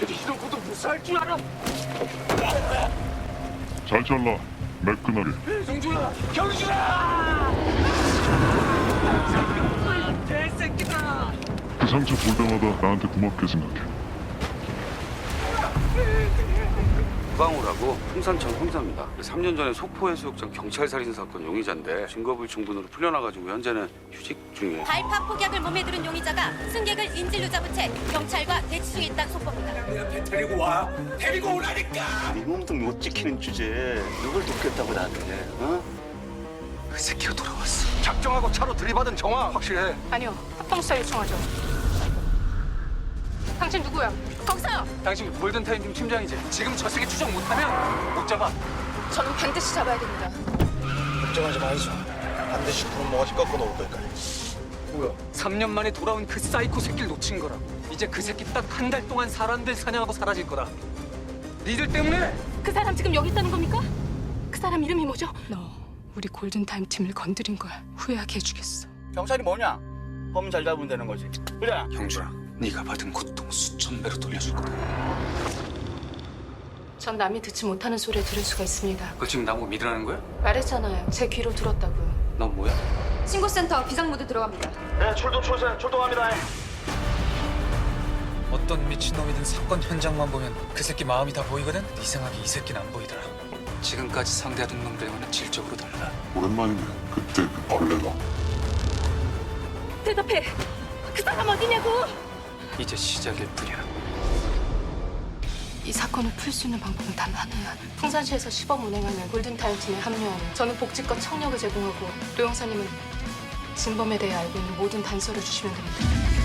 이런 것도 무사할 줄 알아? 잘 잘라 매끈하게 정준아, 경준아! 개새끼다! 그 상처 볼 때마다 나한테 고맙게 생각해 구강호라고 풍산천 형사입니다. 3년 전에 속포해수욕장 경찰 살인 사건 용의자인데 증거불 충분으로 풀려나가지고 현재는 휴직 중이에요. 발파 폭약을 몸에 들은 용의자가 승객을 인질로 잡은 채 경찰과 대치 중에 있다는 속보입니다. 내한테 데리고 와! 데리고 오라니까! 네 몸도 못 지키는 주제에 누굴 돕겠다고 나한테 어? 그 새끼가 돌아왔어. 작정하고 차로 들이받은 정황 확실해. 아니요, 합동수사 요청하죠. 당신 누구야? 거기서요! 당신 골든타임 팀 팀장이지? 지금 저 새끼 추적 못하면 못 잡아. 저는 반드시 잡아야 됩니다. 걱정하지 마이소. 반드시 구름 모가지 꺾어 놓을 거니까. 뭐야? 3년 만에 돌아온 그 사이코 새끼를 놓친 거라. 이제 그 새끼 딱 한 달 동안 사람들 사냥하고 사라질 거다. 니들 때문에! 그 사람 지금 여기 있다는 겁니까? 그 사람 이름이 뭐죠? 너 우리 골든타임 팀을 건드린 걸 후회하게 해주겠어. 경찰이 뭐냐? 범인 잘 잡으면 되는 거지. 그래. 경준아, 네가 받은 고통 수천 배로 돌려줄 거다. 전 남이 듣지 못하는 소리를 들을 수가 있습니다. 그거 지금 나보고 믿으라는 거야? 말했잖아요. 제 귀로 들었다고요. 넌 뭐야? 신고센터 비상모드 들어갑니다. 네, 출동 출세 출동합니다. 어떤 미친놈이든 사건 현장만 보면 그 새끼 마음이 다 보이거든? 이상하게 이 새끼는 안 보이더라. 지금까지 상대하던 놈들과는 질적으로 달라. 오랜만이네 그때 그 벌레가 대답해. 그 사람 어디냐고? 이제 시작일 뿐이야. 이 사건을 풀 수 있는 방법은 단 하나야. 풍산시에서 시범 운행하는 골든타임 팀에 합류하는. 저는 복지과 청력을 제공하고 료 형사님은 진범에 대해 알고 있는 모든 단서를 주시면 됩니다.